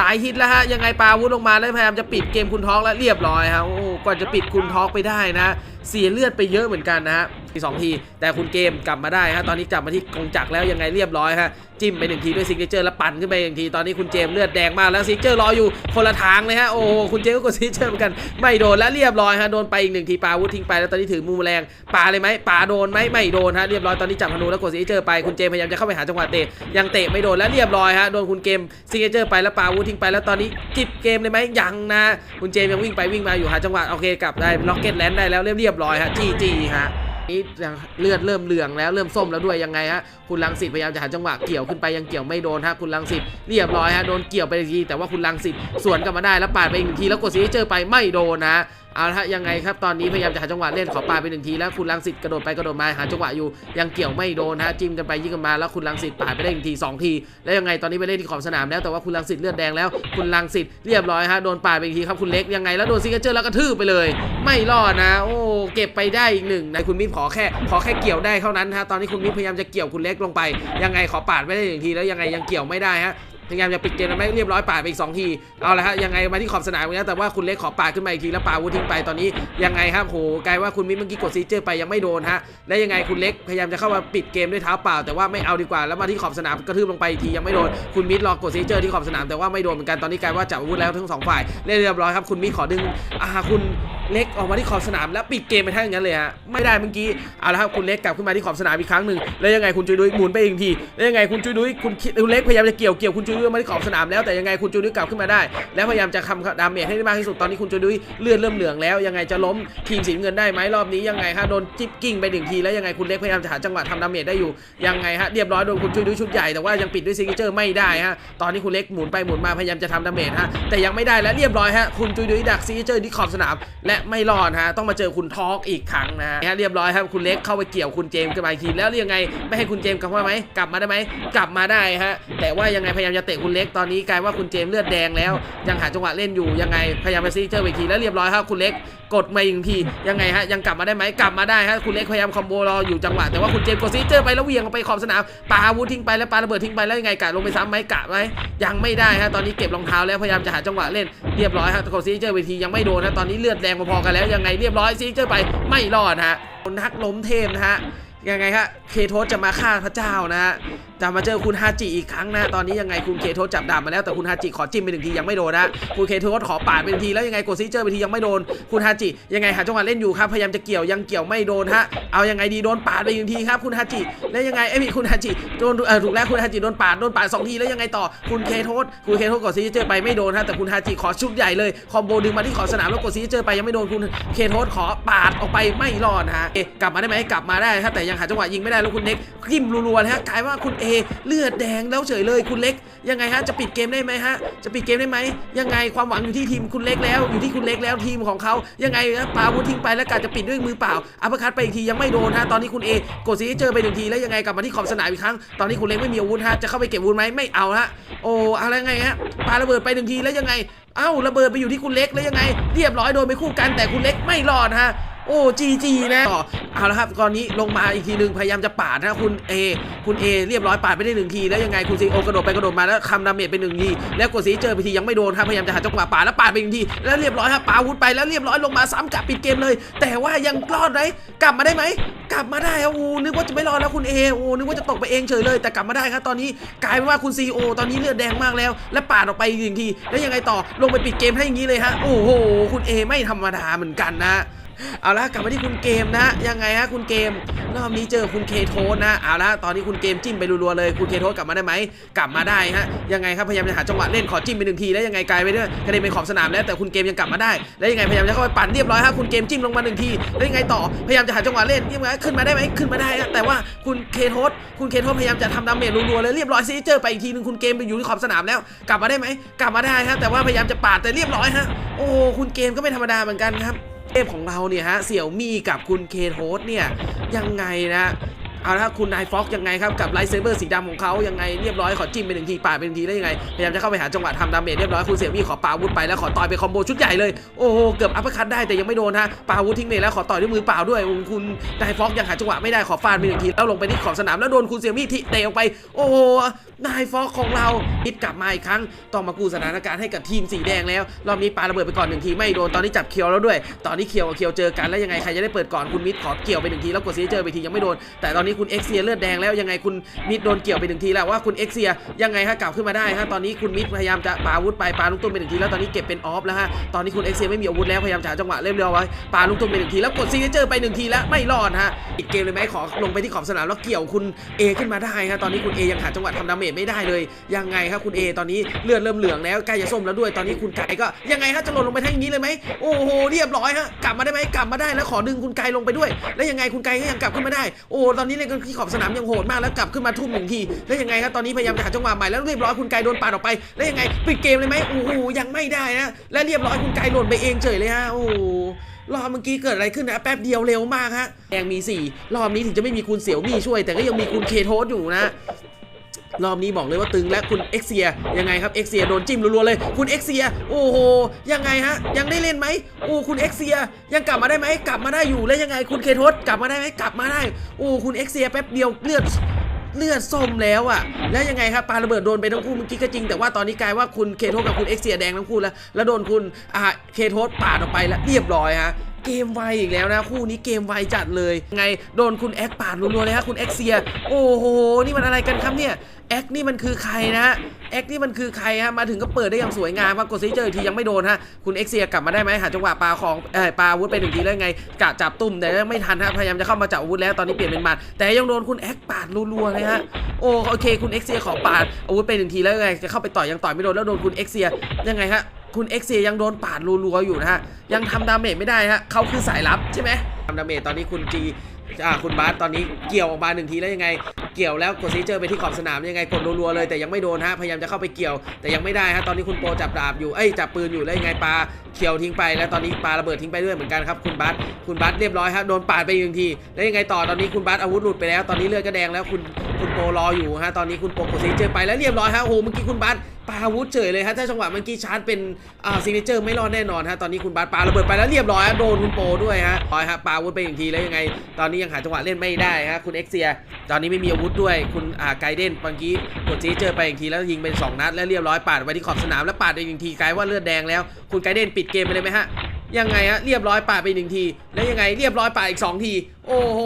Speaker 1: ตายฮิตแล้วฮะยังไงปาวุธลงมาแล้วพยายามจะปิดเกมคุณท้องแล้วเรียบร้อยครับโอ้กว่าจะปิดคุณท้องไปได้นะ เสียเลือดไปเยอะเหมือนกันนะฮะ ทีสองที แต่คุณเกมกลับมาได้ฮะตอนนี้กลับมาที่กงจักรแล้วยังไงเรียบร้อยฮะจิ้มไปหนึ่งทีด้วยซิกเนเจอร์แล้วปั่นขึ้นไปหนึ่งทีตอนนี้คุณเจมเลือดแดงมากแล้วซิกเจอร์รออยู่คนละทางเลยฮะโอ้คุณเจมก็กดซิกเจอร์เหมือนกันไม่โดนแล้วเรียบร้อยฮะโดนไปอีกหนึ่งทีปาวุธทิ้งไปแล้วตอนนี้ถือมูแมลงปาเลยไหมปาโดนไหมไม่โดนฮะเรียบร้อยตอนนี้จับธนูแล้วกดซิกเจอร์ไปคุณเจมพยายามจะเข้าไปหาจังหวะเตะยังเตะไม่โดนแล้วเรียบร้อยฮะโดนคุณเกมซิกเนเจอร์ไปแล้วปาวุธทิ้งไปแล้วตอนนี้จิบเกมเลยไหมยังนะคุณเจมส์ยังวิ่งไปวิ่งมาอยู่หาจังหวะโอเคกลับได้ล็อกเก็ตแลนด์ได้แล้วเรียบร้อยฮะจีจีฮะ นี้เลือดเริ่มเหลืองแล้วเริ่มส้มแล้วด้วยยังไงฮะคุณลังสิตพยายามจะหาจังหวะเกี่ยวขึ้นไปยังเกี่ยวไม่โดนฮะคุณลังสิตเรียบร้อยฮะโดนเกี่ยวไปทีแต่ว่าคุณลังสิตสวนกลับมาได้แล้วปาดไปอีกทีแล้วกดซีเจอร์ไปไม่โดนนะเอาละยังไงครับตอนนี้พยายามจะหาจังหวะเล่นขอปาดไปหนึ่งทีแล้วคุณลังสิตกระโดดไปกระโดดมาหาจังหวะอยู่ยังเกี่ยวไม่โดนฮะจิ้มกันไปยิงกันมาแล้วคุณลังสิตปาดไปได้หนึ่งทีสองทีแล้วยังไงตอนนี้ไปเล่นที่ขอบสนามแล้วแต่ว่าคุณลังสิตเลือดแดงแล้วคุณลังสิตเรียบร้อยฮะโดนปาดไปอีกทีครับคุณเล็กยังไงแล้วโดนซิกเจอร์แล้วกระทืบไปเลย ไม่รอดนะ โอ้เก็บไปได้อีกหนึ่งนะคุณมิตรขอแค่ขอแค่เกี่ยวได้เท่านั้นฮะตอนนี้คุณมิตรพยายามจะเกี่ยวคุณเล็กลงไป ยังไงขอปาดไม่ได้หนึ่งทีแล้วยังไงยังเกี่ยวไม่ได้ฮะ พยายามจะปิดเกมแล้วไม่เรียบร้อยปาไปอีกสองทีเอาละฮะยังไงมาที่ขอบสนามแล้วแต่ว่าคุณเล็กขอปาขึ้นมาอีกทีแล้วปาวุทิ้งไปตอนนี้ยังไงครับโหกลายว่าคุณมิตรเมื่อกี้กดซีเจอร์ไปยังไม่โดนฮะและยังไงคุณเล็กพยายามจะเข้ามาปิดเกมด้วยเท้าเปล่า แต่ว่าไม่เอาดีกว่าแล้วมาที่ขอบสนามกระทืบลงไปอีกทียังไม่โดนคุณมิตรรอกดซีเจอร์ที่ขอบสนามแต่ว่าไม่โดนเหมือนกันตอนนี้กลายว่าจับอาวุธแล้วทั้งสองฝ่ายเรียบร้อยครับคุณมิตรขอดึงอาคุณ เล็กออกมาที่ขอบสนามแล้วปิดเกมไปทั้งอย่างนั้นเลยฮะไม่ได้เมื่อกี้เอาละครับคุณเล็กกลับขึ้นมาที่ขอบสนามอีกครั้งหนึ่งแล้วยังไงคุณจุยดุยหมุนไปอีกทีแล้วยังไงคุณจุยดุยคุณคุณเล็กพยายามจะเกี่ยวเกี่ยวคุณจุยดุยมาที่ขอบสนามแล้วแต่ยังไงคุณจุยดุยกลับขึ้นมาได้ แล้วพยายามจะทำดาเมจให้ได้มากที่สุดตอนนี้คุณจุยดุยเลือดเริ่มเหลืองแล้วยังไงจะล้มทีมสีเงินได้ไหมรอบนี้ยังไงฮะโดนจิ๊บกิ้งไปหนึ่งทีแล้วยังไงคุณเล็กพยายามจะหาจังหวะทำดาเมจได้อยู่ยังไงฮะเรียบร้อยโดนคุณจุยดุยชุดใหญ่แต่ว่ายังปิดด้วยซิกเจอร์ไม่ได้ฮะตอนนี้คุณเล็กหมุนไปหมุนมาพยายามจะทำดาเมจฮะแต่ยังไม่ได้และเรียบร้อยฮะคุณจุยดุยดักซิกเจอร์ที่ขอบสนามและไม่รอดฮะต้องมาเจอคุณทอกอีกครั้งนะฮะเรียบร้อยครับคุณเล็กเข้าไปเกี่ยวคุณเจมส์กันมาอีกทีแล้วยังไงไม่ให้คุณเจมส์กลับมาไหมกลับมาได้ไหมกลับมาได้ฮะแต่ว่ายังไงพยายามจะเตะคุณเล็กตอนนี้กลายว่าคุณเจมส์เลือดแดงแล้ว ยังหาจังหวะเล่นอยู่ยังไงพยายามไปซีเจอร์อีกทีแล้วเรียบร้อยครับคุณเล็กกดมาอีกทียังไงฮะยังกลับมาได้ไหมกลับมาได้ฮะคุณเล็กพยายามคอมโบรออยู่จังหวะแต่ว่าคุณเจมส์กดซีเจอร์ไปแล้วเวียงไปขอบสนามปาอาวุธทิ้งไปแล้วปาระเบิดทิ้งไปแล้วยังไงกะลงไปซ้ำไหมกะไหมยังไม่ได้ฮะตอนนี้เก็บรองเท้าแล้วพยายามจะหาจังหวะเล่นเรียบร้อยฮะกดซีเจอร์ไปทียังไม่โดนนะตอนนี้เลือดแดงพอๆกันแล้วยังไงเรียบร้อยซิเจอไปไม่รอดฮะนักล้มเทพนะฮะ ยังไงฮะเคโทสจะมาฆ่าพระเจ้านะฮะจะมาเจอคุณฮาจิอีกครั้งนะ ตอนนี้ยังไงคุณเคโทสจับดาบมาแล้วแต่คุณฮาจิขอจิ้มไปหนึ่งทียังไม่โดนนะคุณเคโทสขอปาดไปหนึ่งทีแล้วยังไงกดซิเจอร์ไปทียังไม่โดน คุณฮาจิยังไงหาจังหวะเล่นอยู่ครับพยายามจะเกี่ยวยังเกี่ยวไม่โดนฮะเอายังไงดีโดนปาดไปหนึ่งทีครับคุณฮาจิแล้วยังไงไอ้ยพี่คุณฮาจิโดนเออถูกแล้วคุณฮาจิโดนปาดโดนปาดสองทีแล้วยังไงต่อคุณเคโทสคุณเคโทสกดซิเจอร์ไปไม่โดนฮะแต่คุณฮาจิขอชุดใหญ่เลยคอมโบดึงมาที่ขอบสนามแล้วกดซิเจอร์ไปยังไม่โดนคุณเคโทสขอปาดออกไปไม่รอดฮะเอ๊ะกลับมาได้ไหมกลับมาได้ฮะแต่ยังหาจังหวะยิงไม่ได้แล้วคุณเน็กกิ้มรัวๆเลยฮะกลายว่าคุณเอเลือดแดงแล้วเฉยเลยคุณเล็ก ยังไงฮะจะปิดเกมได้ไหมฮะจะปิดเกมได้ไหมยังไงความหวังอยู่ที่ทีมคุณเล็กแล้วอยู่ที่คุณเล็กแล้วทีมของเขายังไงฮะปาวุธทิ้งไปแล้วกาจะปิดด้วยมือเปล่าอัปคัตไปอีกทียังไม่โดนฮะตอนนี้คุณเอกดซีเจอไปหนึ่งทีแล้วยังไงกลับมาที่ขอบสนามอีกครั้งตอนนี้คุณเล็กไม่มีอาวุธฮะจะเข้าไปเก็บอาวุธไหมไม่เอาฮะโอ้อะไรไงฮะปาระเบิดไปหนึ่งทีแล้วยังไงเอ้าระเบิดไปอยู่ที่คุณเล็กแล้วยังไง เรียบร้อยโดนไปคู่กันแต่คุณเล็กไม่รอดฮะโอ้จีจีนะต่อเอาละครับตอนนี้ลงมาอีกทีหนึ่งพยายามจะปาดนะคุณเอคุณเอเรียบร้อยปาดไปได้หนึ่งทีแล้วยังไงคุณซีโอกระโดดไปกระโดดมาแล้วคำดาเมจเป็นหนึ่งทีแล้วกดซีเจอไปทียังไม่โดนครับพยายามจะหาจังหวะปาดแล้วปาดไปอีกทีแล้วเรียบร้อยครับปาวุธไปแล้วเรียบร้อยลงมาซ้ำกลับปิดเกมเลย แต่ว่ายังรอดไหมกลับมาได้ไหมกลับมาได้ครับอ้นึกว่าจะไม่รอดแล้วคุณเอโอ้นึกว่าจะตกไปเองเฉยเลย แต่กลับมาได้ครับตอนนี้กลายเป็นว่าคุณซีโอตอนนี้เลือดแดงมากแล้ว และปาดออกไปอีกหนึ่งทีแล้วยังไงต่อลงไปปิดเกมให้อย่างนี้เลยฮะโอ้โหคุณเอไม่ธรรมดาเหมือนกันนะ เอาละกลับมาที่คุณเกมนะ ยังไงฮะคุณเกมรอบนี้เจอคุณเคโทสนะเอาละตอนนี้คุณเกมจิ้มไปรัวๆเลยคุณเคโทสกลับมาได้ไหมกลับมาได้ฮะยังไงครับพยายามจะหาจังหวะเล่นขอจิ้มไปหนึ่งทีแล้วยังไงกลายไปเรื่อยกระเด็นไปขอบสนามแล้วแต่คุณเกมยังกลับมาได้แล้วยังไงพยายามจะเข้าไปปั่นเรียบร้อยฮะคุณเกมจิ้มลงมาหนึ่งทีแล้วยังไงต่อพยายามจะหาจังหวะเล่นยังไงขึ้นมาได้ไหมขึ้นมาได้ฮะแต่ว่าคุณเคโทสคุณเคโทสพยายามจะทำดาเมจรัวๆเลยเรียบร้อยซิเจอร์ไปอีกทีหนึงคุณเกมไปอยู่ที่ขอบสนามแล้ว กลับมาได้ไหมกลับมาได้ฮะแต่ว่าพยายามจะปาดแต่เรียบร้อยฮะโอ้คุณเกมก็ไม่ธรรมดาเหมือนกันครับ เทพของเราเนี่ยฮะเสี่ยวมี่กับคุณเคโทสเนี่ยยังไงนะเอาละครับคุณนายฟ็อกยังไงครับกับไลท์เซเบอร์สีดำของเขายังไงเรียบร้อยขอจิ้มไปหนึ่งทีปาไปหนึ่งทีได้ยังไงพยายามจะเข้าไปหาจังหวะทำดาเมจเรียบร้อยคุณเสี่ยวมี่ขอปาวุธไปแล้วขอต่อยไปคอมโบชุดใหญ่เลยโอ้โหเกือบอัปเปอร์คัตได้แต่ยังไม่โดนฮะปาวุธทิ้งเลยแล้วขอต่อยด้วยมือเปล่าด้วยคุณนายฟ็อกยังหาจังหวะไม่ได้ขอฟาดไปหนึ่งทีแล้วลงไปที่ขอบสนามแล้วโดนคุณเสี่ยวมี่ทิเตะออกไป โอ้โห นายฟอกของเราฮิตกลับมาอีกครั้ง ต้องมากู้สถานการณ์ให้กับทีมสีแดงแล้ว รอบนี้ปาระเบิดไปก่อนหนึ่งทีไม่โดน ตอนนี้จับเคียวแล้วด้วย ตอนนี้เคียวกับเคียวเจอกันแล้วยังไงใครจะได้เปิดก่อนคุณมิดขอเกี่ยวไปหนึ่งทีแล้วกดซีเจอไปทียังไม่โดน แต่ตอนนี้คุณเอ็กเซียเลือดแดงแล้วยังไงคุณมิดโดนเกี่ยวไปหนึ่งทีแล้วว่าคุณเอ็กเซียยังไงฮะกลับขึ้นมาได้ฮะตอนนี้คุณมิดพยายามจะปาอาวุธไปปาลูกตุ้มไปหนึ่งทีแล้วตอนนี้เก็บเป็นออฟแล้วฮะตอนนี้คุณเอ็กเซียไม่มีอาวุธแล้วพยายามจะหาจังหวะเล่นเร็วไว้ปาลูกตุ้มไปหนึ่งทีแล้วกดซีเจอไปหนึ่งทีแล้วไม่รอดฮะปิดเกมเลยไหมขอลงไปที่ขอบสนามแล้วเกี่ยวคุณเอขึ้นมาได้ฮะตอนนี้คุณเอยังหาจังหวะทำดาเมจไม่ได้เลย ยังไงครับคุณเอตอนนี้เลือดเริ่มเหลืองแล้วใกล้จะส้มแล้วด้วยตอนนี้คุณไก่ก็ยังไงฮะจะหล่นลงไปทั้งอย่างนี้เลยไหมโอ้โหเรียบร้อยฮะกลับมาได้ไหมกลับมาได้แล้วขอดึงคุณไก่ลงไปด้วย แล้วยังไงคุณไก่ก็ยังกลับขึ้นมาได้โอ้ตอนนี้เล่นกันที่ขอบสนามยังโหดมากแล้วกลับขึ้นมาทุ่มหนึ่งทีแล้วยังไงครับตอนนี้พยายามจะหาจังหวะใหม่แล้วเรียบร้อยคุณไก่โดนปาดออกไปแล้วยังไงปิดเกมเลยไหมโอ้โหยังไม่ได้นะและเรียบร้อยคุณไก่หล่นไปเองเฉยเลยฮะโอ้รอบเมื่อกี้เกิดอะไรขึ้นนะแป๊บเดียวเร็วมากฮะแดงมีสี่รอบนี้ถึงจะไม่มีคุณเสี่ยวมี่ช่วย แต่ก็ยังมีคุณเคโทสอยู่นะ รอบนี้บอกเลยว่าตึงและคุณเอ็กเซียยังไงครับเอ็กเซียโดนจิ้มรัวๆเลยคุณเอ็กเซียโอ้โหยังไงฮะยังได้เล่นไหมโอ้คุณเอ็กเซียยังกลับมาได้ไหมกลับมาได้อยู่แล้วยังไงคุณเคทสกลับมาได้ไหมกลับมาได้โอ้คุณเอ็กเซียแป๊บเดียวเลือดเลือดส้มแล้วอะแล้วยังไงครับปาระเบิดโดนไปทั้งคู่เมื่อกี้ก็จริง แต่ว่าตอนนี้กลายว่าคุณเคโทสกับคุณเอ็กเซียแดงทั้งคู่แล้ว แล้วโดนคุณอ่าเคโทสปาดออกไปแล้วเรียบร้อยฮะเกมไวอีกแล้วนะ คู่นี้เกมไวจัดเลย ไงโดนคุณแอคปาดรัวๆเลยฮะคุณแอคเซีย โอ้โห นี่มันอะไรกันครับเนี่ยแอคนี่มันคือใครนะแอคนี่มันคือใครฮะมาถึงก็เปิดได้อย่างสวยงามครับกดซิเจออีกทียังไม่โดนฮะคุณเอ็กเซียกลับมาได้ไหมหาจังหวะปลาของเออปาอาวุธไปหนึ่งทีแล้วไงกะจับตุ้มแต่ไม่ทันฮะพยายามจะเข้ามาจับอาวุธแล้วตอนนี้เปลี่ยนเป็นหมัดแต่ยังโดนคุณแอคปาดรัวๆเลยฮะโอ้โอเค คุณเอ็กเซียขอปาดอาวุธไปหนึ่งทีแล้วไงจะเข้าไปต่อยยังต่อยไม่โดนแล้วโดนคุณเอ็กเซียยังไงฮะ คุณเอ็กซียังโดนปาดรัวๆอยู่นะฮะ ยังทำดาเมจไม่ได้ฮะเขาคือสายลับใช่ไหมทำดาเมจตอนนี้คุณจีอ่าคุณบาสตอนนี้เกี่ยวออกมาหนึ่งทีแล้วยังไง เกี่ยวแล้วกดซีเจอร์ไปที่ขอบสนามยังไงกดรัวๆเลยแต่ยังไม่โดนฮะพยายามจะเข้าไปเกี่ยว แต่ยังไม่ได้ฮะตอนนี้คุณโปรจับดาบอยู่เอ้ยจับปืนอยู่แล้วยังไงปลาเขียวทิ้งไปแล้วตอนนี้ปลาระเบิดทิ้งไปด้วยเหมือนกันครับคุณบัสคุณบัสเรียบร้อยครับโดนปาดไปหนึ่งทีแล้วยังไงต่อตอนนี้คุณบัสอาวุธหลุดไปแล้ว ตอนนี้เลือดก็แดงแล้วคุณคุณโปรออยู่ฮะตอนนี้คุณโปกดซีเจอร์ไปแล้วเรียบร้อยฮะโอ้โหเมื่อกี้คุณบัส ปาอาวุธเฉยเลยฮะถ้าจังหวะเมื่อกี้ชาร์จเป็นอ่าซิกเนเจอร์ไม่รอดแน่นอนฮะตอนนี้คุณบาสปาระเบิดไปแล้วเรียบร้อยโดนคุณโปด้วยฮะร้อยฮะปาอาวุธไปอีกทีแล้วยังไง ตอนนี้ยังหาจังหวะเล่นไม่ได้ฮะคุณเอ็กเซีย ตอนนี้ไม่มีอาวุธด้วยคุณอ่าไกเดนเมื่อกี้กดซีเจอไปอีกทีแล้วยิงเป็นสองนัดแล้วเรียบร้อยปาดไปที่ขอบสนามแล้วปาดไปอีกหนึ่งทีกลายว่าเลือดแดงแล้ว คุณไกเดนปิดเกมไปเลยไหมฮะ ยังไงฮะเรียบร้อยปาไปหนึ่งที แล้วยังไงเรียบร้อยปาอีกสองที โอ้โห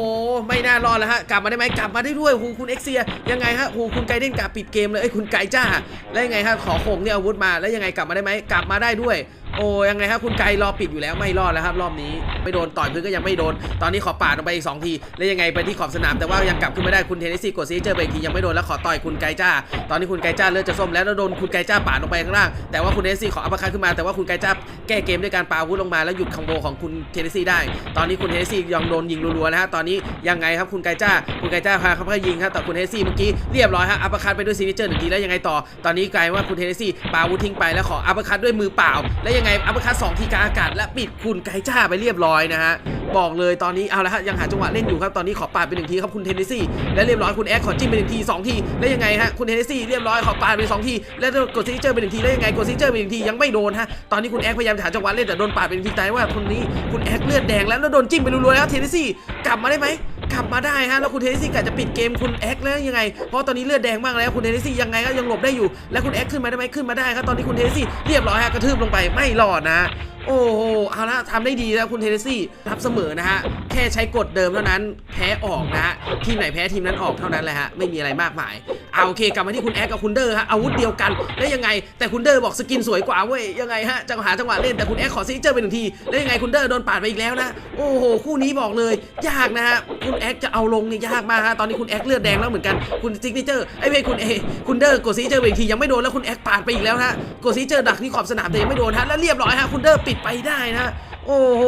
Speaker 1: ไม่น่ารอดแล้วฮะ กลับมาได้ไหมกลับมาได้ด้วยฮูคุณเอ็กเซีย ยังไงฮะฮูคุณไกเดนกลับปิดเกมเลยไอ้คุณไกจ้า แล้วยังไงฮะขอโคงเนี่ยอาวุธมาแล้วยังไงกลับมาได้ไหมกลับมาได้ด้วย โอ้ยังไงครับคุณไกรอปิดอยู่แล้วไม่รอดแล้วครับ รอบนี้ไม่โดนต่อยพื้นก็ยังไม่โดน ตอนนี้ขอปาดลงไปอีกสทีแล้วยังไงไปที่ขอบสนามแต่ว่ายังกลับขึ้นไม่ได้คุณเทนเนสซี่กดซีเจอไปอีกทียังไม่โดนแล้วขอต่อยคุณไกจ้า ตอนนี้คุณไกจ้าเลือดจะส้มแล้วแล้วโดนคุณไกจ้าปาดลงไปข้างล่างแต่ว่าคุณเทนเนสซี่ขออัปคัตขึ้นมาแต่ว่าคุณไกจ้าแก้เกมด้วยการปาวุธลงมาแล้วหยุดคอมโบของคุณเทนเนสซี่ได้ ตอนนี้คุณเทนเนสซี่ยังโดนยิงรัวๆนะฮะตอนนี้ยังไงครับคุณไกจ้าคุณไกจ้าพาเขาไปยิงครับแต่คุณเทนเนสซี่เมื่อกี้เรียบร้อยฮะอัปคัตไปด้วยซีเนเจอร์หนึ่งทีแล้วยังไงต่อ ตอนนี้กลายว่าคุณเทนเนสซี่ปาวุธทิ้งไปแล้วขออัปคัตด้วยมือเปล่าแล้วยังังไงอัปเปอร์คัตสองทีกลางอากาศและปิดคุณไกจ้าไปเรียบร้อยนะฮะบอกเลยตอนนี้เอาละฮะยังหาจังหวะเล่นอยู่ครับตอนนี้ขอปาดไปหนึ่งทีครับคุณเทนเนสซี่และเรียบร้อยคุณแอคขอจิ้มไปหนึ่งทีสองทีแล้วยังไงฮะคุณเทนเนสซี่เรียบร้อยขอปาดไปสองทีแล้วกดซีเจอร์ไปหนึ่งทีแล้วยังไงกดซีเจอร์ไปหนึ่งทียังไม่โดนฮะตอนนี้คุณแอคพยายามหาจังหวะเล่นแต่โดนปาดเป็นทีตายว่าคนนี้คุณแอคเลือดแดงแล้วแล้วโดนจิ้มไปรัวๆแล้วเทนเนสซี่กลับมาได้ไหม กลับมาได้ฮะแล้วคุณเทนนิสซี่กะจะปิดเกมคุณแอคแล้วยังไง เพราะตอนนี้เลือดแดงมากแล้วคุณเทนนิสซี่ยังไงก็ยังหลบได้อยู่ และคุณแอคขึ้นมาได้ไหมขึ้นมาได้ครับตอนนี้คุณเทนนิสซี่เรียบร้อยฮะกระทืบลงไปไม่รอดนะ โอ้โหเอาละทำได้ดีแล้วคุณเทเนซี่รับเสมอนะฮะ แค่ใช้กฎเดิมเท่านั้น แพ้ออกนะฮะ ทีมไหนแพ้ทีมนั้นออกเท่านั้นแหละฮะ ไม่มีอะไรมากมาย เอาโอเค กลับมาที่คุณแอคกับคุณเดอร์ฮะ อาวุธเดียวกันแล้วยังไง แต่คุณเดอร์บอกสกินสวยกว่าเว้ย ยังไงฮะ จังหวะจังหวะเล่น แต่คุณแอคขอซิเจอร์ไปหนึ่งทีแล้วยังไงคุณเดอร์โดนปาดไปอีกแล้วนะ โอ้โห คู่นี้บอกเลย ยากนะฮะ คุณแอคจะเอาลงเนี่ยยากมากฮะ ตอนนี้คุณแอคเลือดแดงแล้วเหมือนกัน คุณซิกเจอร์ ไอ้เว้ยคุณเอ คุณเดอร์กดซิเจอร์ไปอีกทียังไม่โดนแล้วคุณแอคปาดไปอีกแล้วฮะ กดซิเจอร์ดักที่ขอบสนามแต่ยังไม่โดนฮะ แล้วเรียบร้อยฮะคุณเดอร์ปิดไปได้นะโอ้โห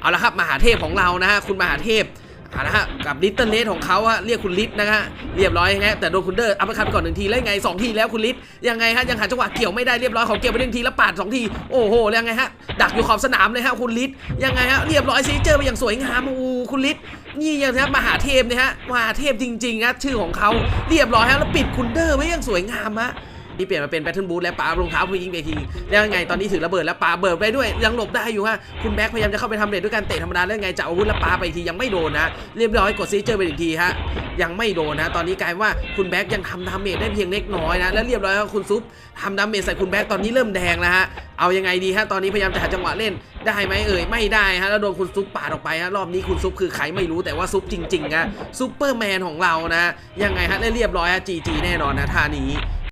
Speaker 1: เอาละครับมหาเทพของเรานะฮะคุณมหาเทพเอาละฮะกับลิตเติ้ลเลสของเขาฮะเรียกคุณลิศนะฮะเรียบร้อยฮะแต่โดนคุณเดอร์อัปเปอร์คัตไปก่อนหนึ่งทีแล้วไงสองทีแล้วคุณลิศยังไงฮะยังหาจังหวะเกี่ยวไม่ได้เรียบร้อยของเกี่ยวไปหนึ่งทีแล้วปาดสองทีโอ้โหแล้วยังไงฮะดักอยู่ขอบสนามเลยฮะคุณลิศยังไงฮะเรียบร้อยซีเจอร์ไปอย่างสวยงามอ้โหคุณลิศนี่ยังนะมหาเทพเนี่ยฮะมหาเทพจริงๆนะชื่อของเขาเรียบร้อยฮะแล้วปิดคุณเดอร์ไว้อย่างสวยงามฮะ นี่เปลี่ยนมาเป็นแบทเทิลบูทแล้วปารองเท้าผู้ยิงไปทีแล้วยังไงตอนนี้ถือระเบิดแล้วปาเบิร์ดไปด้วยยังหลบได้อยู่ฮะคุณแบ็คพยายามจะเข้าไปทำเด็ดด้วยการเตะธรรมดาแล้วยังไงจะเอาวุธแล้วปาไปทียังไม่โดนนะเรียบร้อยกดซีเจอร์ไปอีกทีฮะยังไม่โดนนะ ตอนนี้กลายว่าคุณแบ็คยังทำดาเมจได้เพียงเล็กน้อยนะแล้วเรียบร้อยคุณซุปทำดาเมจใส่คุณแบ็คตอนนี้เริ่มแดงแล้วฮะเอายังไงดีฮะตอนนี้พยายามจะหาจังหวะเล่นได้ไหมเอ่ยไม่ได้ฮะแล้วโดนคุณซุปปาดออกไปฮะรอบนี้คุณซุปคือใครไม่รู้แต่ว่าซุปจริงๆฮะซุปเปอร์แมนของเรานะยังไงฮะได้เรียบร้อยฮะจีจีแน่นอนนะท่านี้